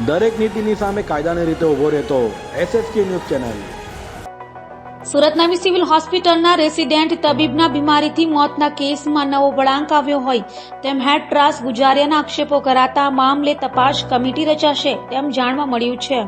દરેક નીતિની સામે કાયદાની રીતે ઊભો રહેતો એસએસકે ન્યૂઝ ચેનલ. સુરત નવી સિવિલ હોસ્પિટલના રેસિડેન્ટ તબીબના બીમારીથી મોતના કેસમાં નવો વળાંક આવ્યો હોય, તેમ હેડ ટ્રાસ ગુજારિયાના આક્ષેપો કરાતા મામલે તપાસ કમિટી રચાશે તેમ જાણવા મળ્યું છે.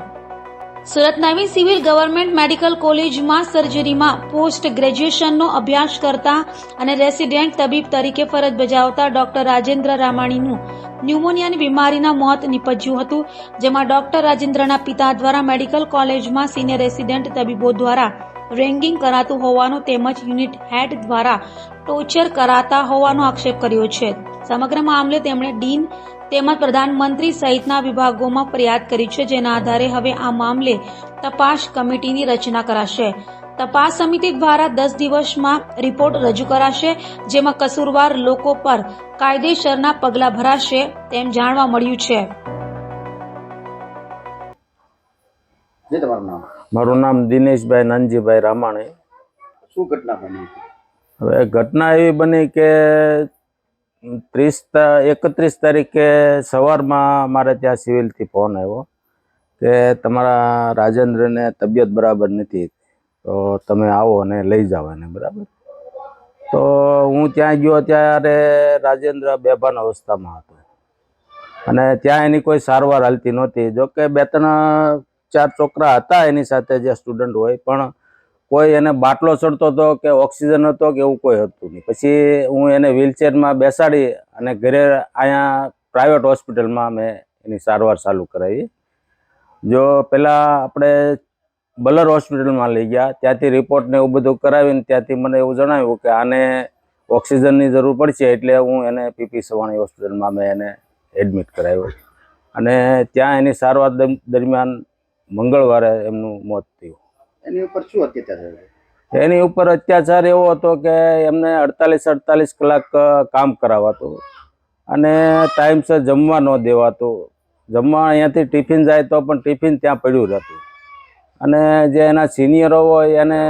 સુરત નવી સિવિલ ગવર્મેન્ટ મેડિકલ કોલેજમાં સર્જરીમાં પોસ્ટ ગ્રેજ્યુએશનનો અભ્યાસ કરતા અને રેસિડેન્ટ તબીબ તરીકે ફરજ બજાવતા ડોક્ટર રાજેન્દ્ર રામાણીનું ન્યુમોનિયાની બીમારીના મોત નીપજ્યું હતું, જેમાં ડોક્ટર રાજેન્દ્રના પિતા દ્વારા મેડિકલ કોલેજમાં સિનિયર રેસિડેન્ટ તબીબો દ્વારા રેંગિંગ કરાતું હોવાનું તેમજ યુનિટ હેડ દ્વારા ટોર્ચર કરાતા હોવાનો આક્ષેપ કર્યો છે. સમગ્ર મામલે તેમણે ડીન તેમજ પ્રધાનમંત્રી સહિતના વિભાગોમાં ફરિયાદ કરી છે, જેના આધારે હવે આ મામલે તપાસ કમિટીની રચના કરાશે. તપાસ સમિતિ દ્વારા દસ દિવસમાં રિપોર્ટ રજૂ કરાશે જેમાં કસૂરવાર લોકો પર કાયદેસરના પગલાં ભરાશે તેમ જાણવા મળ્યું છે. જે તમારું નામ? મારું નામ દિનેશભાઈ નાનજીભાઈ રામાણી. શું ઘટના બની હવે ઘટના એવી બની કે ત્રીસ એકત્રીસ તારીખે સવારમાં મારે ત્યાં સિવિલથી ફોન આવ્યો કે તમારા રાજેન્દ્રને તબિયત બરાબર નથી. તો તમે આવો અને લઈ જાઓ એને, બરાબર? તો હું ત્યાં ગયો ત્યારે રાજેન્દ્ર બેભાન અવસ્થામાં હતો. અને ત્યાં એની કોઈ સારવાર હાલતી નહોતી. જોકે બે ત્રણ ચાર છોકરા હતા એની સાથે જે સ્ટુડન્ટ હોય, પણ કોઈ એને બાટલો ચડતો હતો કે ઓક્સિજન હતો કે એવું કોઈ હતું નહીં. પછી હું એને વ્હીલચેરમાં બેસાડી અને ઘરે અહીંયા પ્રાઇવેટ હોસ્પિટલમાં મેં એની સારવાર ચાલુ કરાવી. જો પહેલાં આપણે બલર હોસ્પિટલમાં લઈ ગયા. ત્યાંથી રિપોર્ટ ને એવું બધું કરાવીને ત્યાંથી મને એવું જણાવ્યું કે આને ઓક્સિજનની જરૂર પડશે એટલે હું એને પીપી સવાણી હોસ્પિટલમાં મેં એને એડમિટ કરાવ્યો. અને ત્યાં એની સારવાર દરમ- દરમિયાન મંગળવારે એમનું મોત થયું. એની ઉપર શું અત્યાચાર થયો? એની ઉપર અત્યાચાર એવો હતો કે એમને અડતાલીસ અડતાલીસ કલાક કામ કરાવાતું. અને ટાઈમસર જમવા ન દેવાતું. જમવા અહીંયાથી ટિફિન જાય તો પણ ટિફિન ત્યાં પડ્યું રહેતું. અને જે એના સિનિયરો હોય એને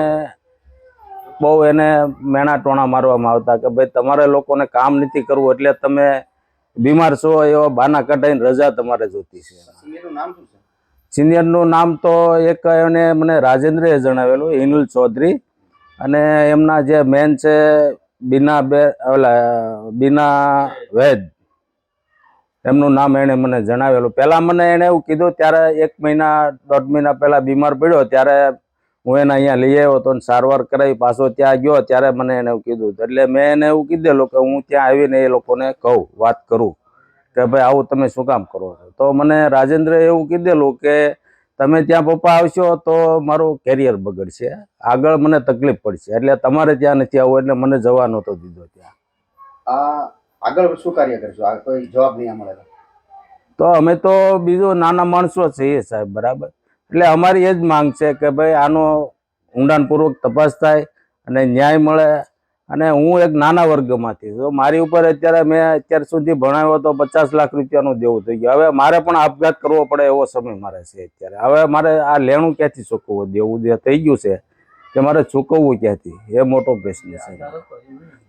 બહુ એને મેણા ટોણા મારવામાં આવતા કે ભાઈ તમારે લોકોને કામ નથી કરવું એટલે તમે બીમાર છો એવા બાના કઢાઈને રજા તમારે જોતી છે. સિનિયરનું નામ તો એક એને મને રાજેન્દ્રએ જણાવેલું ઇનુલ ચૌધરી. અને એમના જે મેન છે બીના બે ઓલા બીના વૈદ. એમનું નામ એણે મને જણાવેલું. પહેલાં મને એણે એવું કીધું, ત્યારે એક મહિના, દોઢ મહિના પહેલાં બીમાર પડ્યો, ત્યારે હું એને અહીંયા લઈ આવ્યો હતો સારવાર કરાવી, પાછો ત્યાં ગયો, ત્યારે મને એને એવું કીધું. એટલે મેં એને એવું કીધેલું કે હું ત્યાં આવીને એ લોકોને કહું, વાત કરું કે ભાઈ, આવું તમે શું કામ કરો તો મને રાજેન્દ્રએ એવું કીધેલું કે તમે ત્યાં પપ્પા આવશો તો મારું કેરિયર બગડશે. આગળ મને તકલીફ પડશે. એટલે તમારે ત્યાં નથી આવવું, એટલે મને જવા નહોતો દીધો ત્યાં. આ આગળ શું કાર્ય કરશો? આ કોઈ જવાબ નહીં મળે તો? અમે તો બીજો નાના માણસો છીએ સાહેબ, બરાબર? એટલે અમારી એ જ માંગ છે કે ભાઈ આનો ઊંડાણપૂર્વક તપાસ થાય અને ન્યાય મળે. અને હું એક નાના વર્ગમાંથી તો મારી ઉપર અત્યારે મેં અત્યાર સુધી ભણાવ્યો તો પચાસ લાખ રૂપિયાનું દેવું થઈ ગયું. હવે મારે પણ આપઘાત કરવો પડે એવો સમય મારે છે અત્યારે. હવે મારે આ લેણું ક્યાંથી ચૂકવવું? દેવું જે થઈ ગયું છે કે મારે ચૂકવવું ક્યાંથી? એ મોટો પ્રશ્ન છે.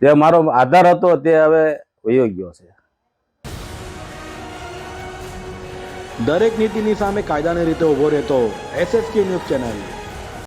જે મારો આધાર હતો તે હવે વયો ગયો છે. દરેક નીતિની સામે કાયદાની રીતે ઊભો રહેતો એસએસકે ન્યૂઝ ચેનલ.